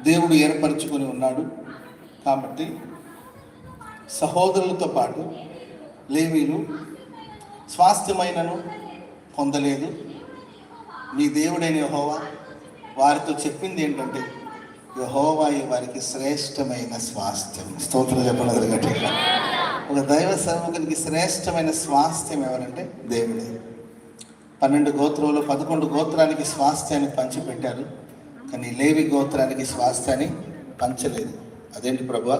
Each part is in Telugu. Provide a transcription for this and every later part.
దేవుడు ఏర్పరచుకొని ఉన్నాడు కాబట్టి సహోదరులతో పాటు లేవీలు స్వాస్థ్యమైనను పొందలేదు. మీ దేవుడైన యహోవా వారితో చెప్పింది ఏంటంటే యహోవాయి ఈ వారికి శ్రేష్టమైన స్వాస్థ్యం. స్తోత్రం చెప్పలేదు ఒక దైవ సేవకునికి శ్రేష్టమైన స్వాస్థ్యం ఎవరంటే దేవుడే. పన్నెండు గోత్రంలో పదకొండు గోత్రానికి స్వాస్థ్యాన్ని పంచిపెట్టారు. కానీ లేవి గోత్రానికి స్వాస్థ్యాన్ని పంచలేదు. అదేంటి ప్రభు?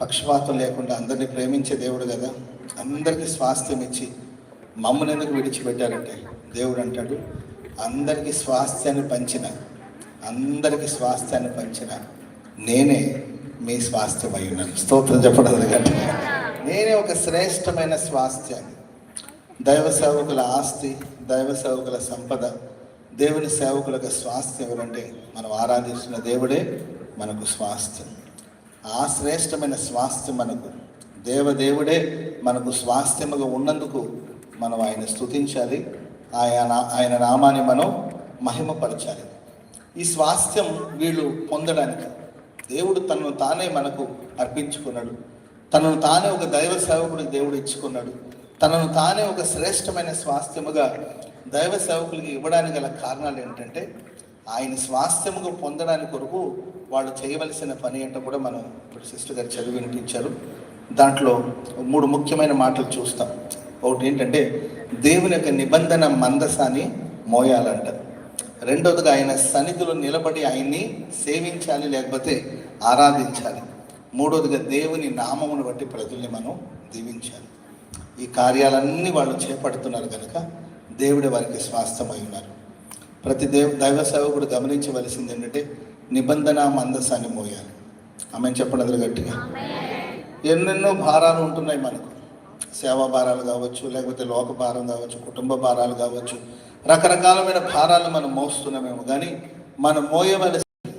పక్షపాతం లేకుండా అందరినీ ప్రేమించే దేవుడు కదా. అందరికీ స్వాస్థ్యం ఇచ్చి మమ్మల్ని ఎందుకు విడిచిపెట్టారంటే దేవుడు అంటాడు అందరికీ స్వాస్థ్యాన్ని పంచిన అందరికీ స్వాస్థ్యాన్ని పంచిన నేనే మీ స్వాస్థ్యం అయి ఉన్నాను స్తోత్రం చెప్పడం గట్టిగా నేనే ఒక శ్రేష్టమైన స్వాస్థ్యాన్ని దైవ సేవకుల ఆస్తి దైవ సేవకుల సంపద దేవుని సేవకులకు స్వాస్థ్యం ఎవరంటే మనం ఆరాధిస్తున్న దేవుడే మనకు స్వాస్థ్యం. ఆ శ్రేష్టమైన స్వాస్థ్యం మనకు. దేవదేవుడే మనకు స్వాస్థ్యముగా ఉన్నందుకు మనం ఆయన స్థుతించాలి ఆయన ఆయన నామాన్ని మనం మహిమపరచాలి. ఈ స్వాస్థ్యం వీళ్ళు పొందడానికి దేవుడు తనను తానే మనకు అర్పించుకున్నాడు. తనను తానే ఒక దైవ సేవకుడు దేవుడు ఇచ్చుకున్నాడు. తనను తానే ఒక శ్రేష్టమైన స్వాస్థ్యముగా దైవ సేవకులకి ఇవ్వడానికి గల కారణాలు ఏంటంటే ఆయన స్వాస్థ్యముగా పొందడానికి కొరకు వాళ్ళు చేయవలసిన పని ఏంటో కూడా మనం ఇప్పుడు సిస్టర్ గారు చదివి వినిపించారు. దాంట్లో మూడు ముఖ్యమైన మాటలు చూస్తాం. ఒకటి ఏంటంటే దేవుని యొక్క నిబంధన మందసాన్ని మోయాలంట. రెండవదిగా ఆయన సన్నిధిలో నిలబడి ఆయన్ని సేవించాలి లేకపోతే ఆరాధించాలి. మూడవదిగా దేవుని నామమును బట్టి ప్రజల్ని మనం దీవించాలి. ఈ కార్యాలన్నీ వాళ్ళు చేపడుతున్నారు కనుక దేవుడు వారికి స్వాస్థమై ఉన్నారు. ప్రతి దేవ దైవ సేవకుడు గమనించవలసింది ఏంటంటే నిబంధన మందసాన్ని మోయాలి. ఆమె చెప్పడం గట్టిగా. ఎన్నెన్నో భారాలు ఉంటున్నాయి మనకు. సేవా భారాలు కావచ్చు లేకపోతే లోక భారం కావచ్చు కుటుంబ భారాలు కావచ్చు రకరకాలమైన భారాలు మనం మోస్తున్నామేమో కానీ మనం మోయవలసి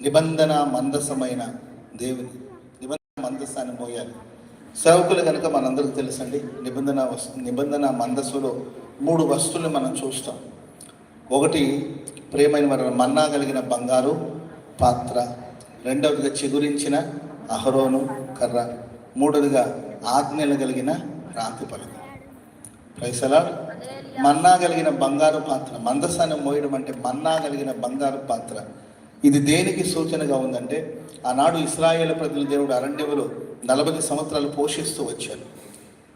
నిబంధన మందసమైన దేవుని నిబంధన మందస్సాన్ని మోయాలి. సేవకులు కనుక మనందరికీ తెలుసండి నిబంధన వస్తు నిబంధన మందస్సులో మూడు వస్తువులు మనం చూస్తాం. ఒకటి ప్రేమైన మరి మన్నా కలిగిన బంగారు పాత్ర. రెండవదిగా చిగురించిన అహరోను కర్ర. మూడవదిగా ఆజ్ఞలు కలిగిన రాతి పలక. పైసలా మన్నా కలిగిన బంగారు పాత్ర. మందసాన్ని మోయడం అంటే మన్నా కలిగిన బంగారు పాత్ర. ఇది దేనికి సూచనగా ఉందంటే ఆనాడు ఇస్రాయేల్ ప్రజలు దేవుడు అరణ్యములో నలభై సంవత్సరాలు పోషిస్తూ వచ్చారు.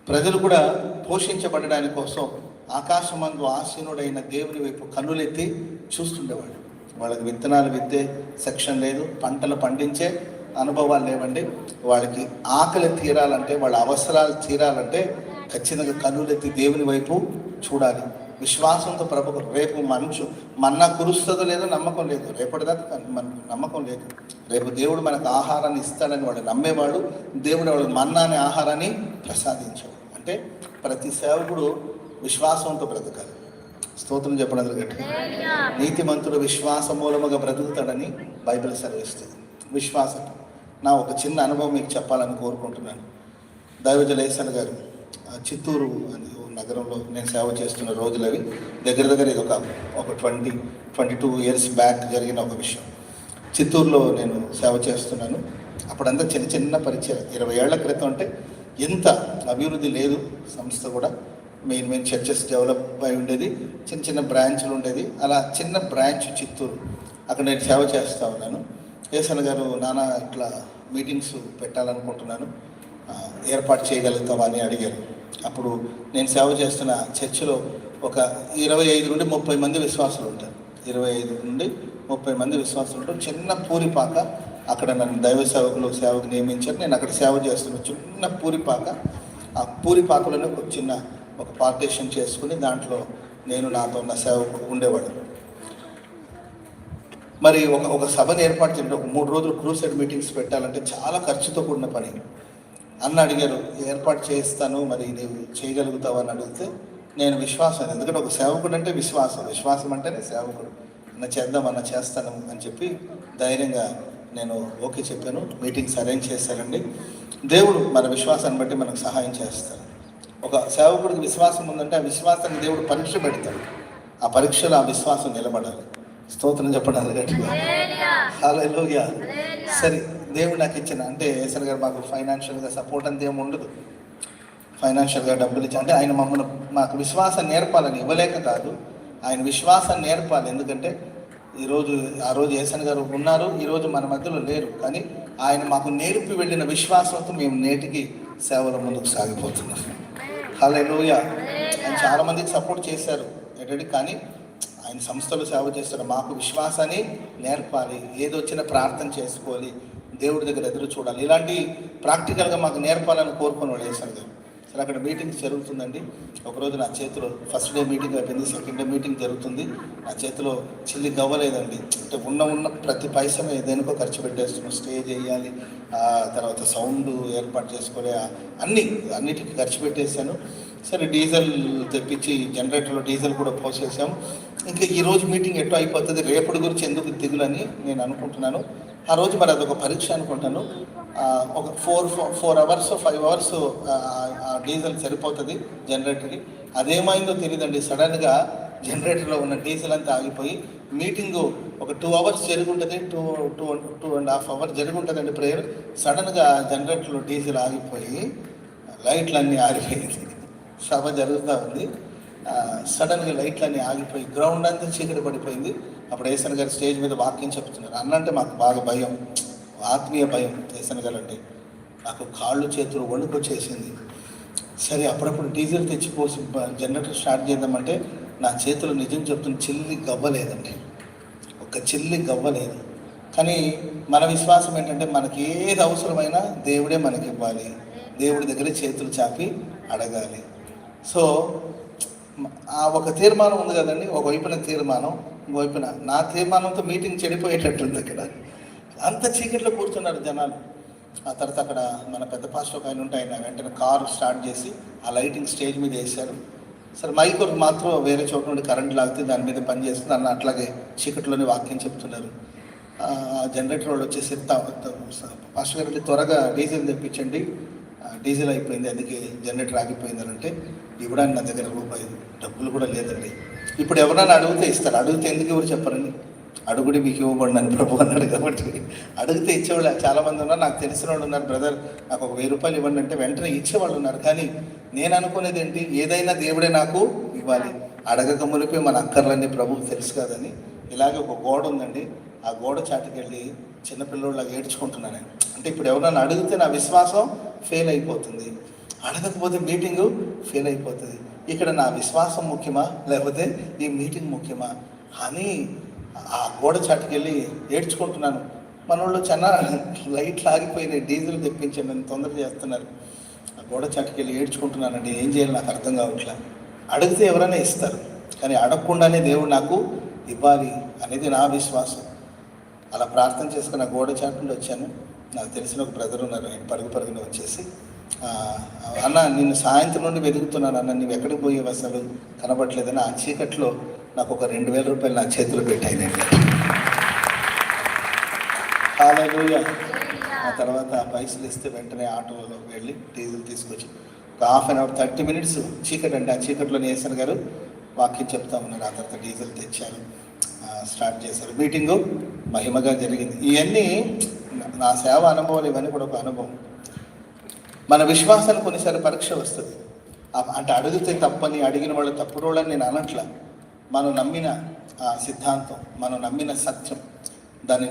ప్రజలు కూడా పోషించబడడానికి కోసం ఆకాశమందు ఆసీనుడైన దేవుని వైపు కన్నులెత్తి చూస్తుండేవాడు. వాళ్ళకి విత్తనాలు విత్తే సెక్షన్ లేదు పంటలు పండించే అనుభవాలు లేవండి. వాళ్ళకి ఆకలి తీరాలంటే వాళ్ళ అవసరాలు తీరాలంటే ఖచ్చితంగా కన్నులెత్తి దేవుని వైపు చూడాలి. విశ్వాసంతో ప్రభు రేపు మనుషు మన్నా కురుస్తుందో లేదో నమ్మకం లేదు. రేపటిదాకా మనకు నమ్మకం లేదు. రేపు దేవుడు మనకు ఆహారాన్ని ఇస్తాడని వాడు నమ్మేవాడు దేవుడు వాడు మన్నా అనే ఆహారాన్ని ప్రసాదించాడు. అంటే ప్రతి సేవకుడు విశ్వాసంతో బ్రతకాలి. స్తోత్రం చెప్పడం గట్టిగా నీతిమంతుడు విశ్వాస మూలముగా బ్రతుకుతాడని బైబిల్ సెలవిస్తుంది. విశ్వాసం. నా ఒక చిన్న అనుభవం మీకు చెప్పాలని కోరుకుంటున్నాను. దైవజలేసన్ గారు చిత్తూరు అని నగరంలో నేను సేవ చేస్తున్న రోజులు అవి. దగ్గర దగ్గర ఇది ఒక ఒక twenty twenty two years back జరిగిన ఒక విషయం. చిత్తూరులో నేను సేవ చేస్తున్నాను. అప్పుడంతా చిన్న చిన్న పరిచయం. ఇరవై ఏళ్ళ క్రితం అంటే ఎంత అభివృద్ధి లేదు సంస్థ కూడా. మెయిన్ మెయిన్ చర్చెస్ డెవలప్ అయి ఉండేది. చిన్న చిన్న బ్రాంచ్లు ఉండేది. అలా చిన్న బ్రాంచ్ చిత్తూరు. అక్కడ నేను సేవ చేస్తూ ఉన్నాను. ఏసన్ గారు నాన్న ఇట్లా మీటింగ్స్ పెట్టాలనుకుంటున్నాను. ఏర్పాటు చేయగలుగుతావా అని అడిగారు. అప్పుడు నేను సేవ చేస్తున్న చర్చిలో ఒక ఇరవై ఐదు నుండి ముప్పై మంది విశ్వాసులు ఉంటారు. ఇరవై ఐదు నుండి ముప్పై మంది విశ్వాసులు ఉంటారు. చిన్న పూరిపాక అక్కడ నన్ను దైవ సేవకులు సేవకు నియమించారు. నేను అక్కడ సేవ చేస్తున్న చిన్న పూరిపాక ఆ పూరిపాకలోనే ఒక చిన్న ఒక పార్టీషన్ చేసుకుని దాంట్లో నేను నాతో ఉన్న సేవకుడు ఉండేవాడు. మరి ఒక ఒక సభను ఏర్పాటు చేయండి ఒక మూడు రోజులు క్రూసైడ్ మీటింగ్స్ పెట్టాలంటే చాలా ఖర్చుతో కూడిన పని. అన్న అడిగారు ఏర్పాటు చేస్తాను మరి నీవు చేయగలుగుతావు? అని అడిగితే నేను విశ్వాసం ఎందుకంటే ఒక సేవకుడు అంటే విశ్వాసం విశ్వాసం అంటేనే సేవకుడు. అన్న చేద్దాం అన్న చేస్తాను అని చెప్పి ధైర్యంగా నేను ఓకే చెప్పాను. మీటింగ్స్ అరేంజ్ చేశారండి. దేవుడు మన విశ్వాసాన్ని బట్టి మనకు సహాయం చేస్తారు. ఒక సేవకుడికి విశ్వాసం ఉందంటే ఆ విశ్వాసాన్ని దేవుడు పరీక్ష పెడతాడు. ఆ పరీక్షలో ఆ విశ్వాసం నిలబడాలి. స్తోత్రం చెప్పడానికి గట్టిగా. హాలూయా సరే దేవుడు నాకు ఇచ్చిన అంటే ఏసర్ గారు మాకు ఫైనాన్షియల్గా సపోర్ట్ అంత ఏమి ఉండదు. ఫైనాన్షియల్గా డబ్బులు ఇచ్చి అంటే ఆయన మమ్మల్ని మాకు విశ్వాసం నేర్పాలని ఇవ్వలేక కాదు ఆయన విశ్వాసం నేర్పాలి. ఎందుకంటే ఈరోజు ఆ రోజు ఏసన్ గారు ఉన్నారు ఈరోజు మన మధ్యలో లేరు. కానీ ఆయన మాకు నేర్పి వెళ్ళిన విశ్వాసంతో మేము నేటికి సేవల ముందుకు సాగిపోతున్నాం. హల్లెలూయా ఆయన చాలా మందికి సపోర్ట్ చేశారు. ఎటడి కానీ ఆయన సంస్థలు సేవ చేస్తారు మాకు విశ్వాసాన్ని నేర్పాలి. ఏది వచ్చినా ప్రార్థన చేసుకోవాలి. దేవుడి దగ్గర ఎదురు చూడాలి. ఇలాంటి ప్రాక్టికల్గా మాకు నేర్పాలని కోరుకుని వాళ్ళు గారు. సరే అక్కడ మీటింగ్ జరుగుతుందండి. ఒకరోజు నా చేతిలో ఫస్ట్ డే మీటింగ్ అయిపోయింది. సెకండ్ డే మీటింగ్ జరుగుతుంది. నా చేతిలో చిల్లి గవ్వలేదండి. అంటే ఉన్న ఉన్న ప్రతి పైసమే దేనికో ఖర్చు పెట్టేస్తున్నాం. స్టేజ్ వేయాలి ఆ తర్వాత సౌండ్ ఏర్పాటు చేసుకోలే అన్ని అన్నిటికీ ఖర్చు పెట్టేశాను. సరే డీజిల్ తెప్పించి జనరేటర్లో డీజిల్ కూడా పోసేసాం. ఇంకా ఈరోజు మీటింగ్ ఎట్లా అయిపోతుంది. రేపటి గురించి ఎందుకు దిగులని నేను అనుకుంటున్నాను. ఆ రోజు మరి అదొక పరీక్ష అనుకుంటాను. ఒక four four hours five hours diesel సరిపోతుంది జనరేటర్కి. అదేమైందో తెలియదండి సడన్గా జనరేటర్లో ఉన్న డీజిల్ అంతా ఆగిపోయి మీటింగు ఒక two hours జరుగుంటుంది two two two and half hour జరుగుంటుందండి prayer. సడన్గా జనరేటర్లో డీజిల్ ఆగిపోయి లైట్లన్నీ ఆగిపోయింది సభ జరుగుతూ ఉంది. సడన్గా లైట్లన్నీ ఆగిపోయి గ్రౌండ్ అంతా చీకటి పడిపోయింది. అప్పుడు ఏసన్ గారు స్టేజ్ మీద వాక్యం చెప్తున్నారు. అన్నంటే మాకు బాగా భయం. ఆత్మీయ భయం ఏసన్ అంటే నాకు కాళ్ళు చేతులు వణుకొచ్చేసింది. సరే అప్పుడప్పుడు డీజిల్ తెచ్చిపోసి జనరేటర్ స్టార్ట్ చేద్దామంటే నా చేతులు నిజం చెప్తున్న చిల్లి గవ్వలేదండి. ఒక చిల్లి గవ్వలేదు. కానీ మన విశ్వాసం ఏంటంటే మనకి ఏది అవసరమైనా దేవుడే మనకి ఇవ్వాలి దేవుడి దగ్గర చేతులు చాపి అడగాలి. సో ఆ ఒక తీర్మానం ఉంది కదండి. ఒకవైపున తీర్మానం ఇంకోవైపున నా తీర్మానంతో మీటింగ్ చెడిపోయేటట్టుంది ఇక్కడ అంత చీకట్లో కూర్చున్నారు జనాలు. ఆ తర్వాత అక్కడ మన పెద్ద పాస్టర్ ఒక ఆయన ఉంటే ఆయన వెంటనే కారు స్టార్ట్ చేసి ఆ లైటింగ్ స్టేజ్ మీద వేశారు. సరే మైక్ వరకు మాత్రం వేరే చోట నుండి కరెంట్ లాగితే దాని మీద పని చేస్తుంది అన్న అట్లాగే చీకట్లోనే వాక్యం చెప్తున్నారు. ఆ జనరేటర్ వాళ్ళు వచ్చేసి త- పాస్టర్ గారు వెళ్ళి త్వరగా డీజిల్ తెప్పించండి. డీజిల్ అయిపోయింది అందుకే జనరేటర్ ఆగిపోయింది అని అంటే ఇవ్వడానికి నా దగ్గర రూపాయి డబ్బులు కూడా లేదండి. ఇప్పుడు ఎవరైనా అడిగితే ఇస్తారు. అడిగితే ఎందుకు ఎవరు చెప్పారండి. అడుగుడి మీకు ఇవ్వబడి ప్రభు అన్నాడు కాబట్టి. అడిగితే ఇచ్చేవాళ్ళు చాలా మంది ఉన్నారు నాకు తెలిసిన వాళ్ళు ఉన్నారు బ్రదర్ నాకు ఒక వెయ్యి రూపాయలు ఇవ్వండి అంటే వెంటనే ఇచ్చేవాళ్ళు ఉన్నారు. కానీ నేను అనుకునేది ఏంటి? ఏదైనా దేవుడే నాకు ఇవ్వాలి. అడగక మునిపే మన అక్కర్లన్నీ ప్రభువు తెలుసు కదని. ఇలాగే ఒక గోడ ఉందండి. ఆ గోడ చాటుకెళ్ళి చిన్నపిల్లలాగా ఏడ్చుకుంటున్నాను నేను. అంటే ఇప్పుడు ఎవరైనా అడిగితే నా విశ్వాసం ఫెయిల్ అయిపోతుంది. అడగకపోతే మీటింగు ఫెయిల్ అయిపోతుంది. ఇక్కడ నా విశ్వాసం ముఖ్యమా? లేకపోతే ఈ మీటింగ్ ముఖ్యమా? అని ఆ గోడ చాటుకెళ్ళి ఏడ్చుకుంటున్నాను. మన వాళ్ళు చాలా లైట్లు ఆగిపోయినాయి డీజిల్ తెప్పించండి నన్ను తొందర చేస్తున్నారు. ఆ గోడ చాటుకెళ్ళి ఏడ్చుకుంటున్నానండి ఏం చేయాలి నాకు అర్థం కావట్లే. అడిగితే ఎవరైనా ఇస్తారు కానీ అడగకుండానే దేవుడు నాకు ఇవ్వాలి అనేది నా విశ్వాసం. అలా ప్రార్థన చేసుకుని ఆ గోడ చాటు నుండి వచ్చాను. నాకు తెలిసిన ఒక బ్రదర్ ఉన్నారు ఆయన పరుగు పరుగున వచ్చేసి అన్న నిన్ను సాయంత్రం నుండి వెతుకుతున్నాను అన్న నువ్వు ఎక్కడికి పోయేవి అసలు? కనబడలేదని ఆ చీకట్లో నాకు ఒక రెండు వేల రూపాయలు నా చేతిలో పెట్టాయినండి ఆ తర్వాత ఆ పైసలు ఇస్తే వెంటనే ఆటోలోకి వెళ్ళి డీజిల్ తీసుకొచ్చి ఒక half an hour thirty minutes చీకటి అంటే ఆ చీకట్లో నేసన్ గారు వాక్యం చెప్తా ఉన్నారు. ఆ తర్వాత డీజిల్ తెచ్చారు. స్టార్ట్ చేశారు. మీటింగు మహిమగా జరిగింది. ఇవన్నీ నా- సేవ అనుభవాలు ఇవన్నీ కూడా ఒక అనుభవం. మన విశ్వాసానికి కొన్నిసార్లు పరీక్ష వస్తుంది. ఆ- అంటే అడిగితే తప్పని అడిగిన వాళ్ళు తప్పుడు వాళ్ళని నేను అనట్లా. మనం నమ్మిన ఆ సిద్ధాంతం మనం నమ్మిన సత్యం దాన్ని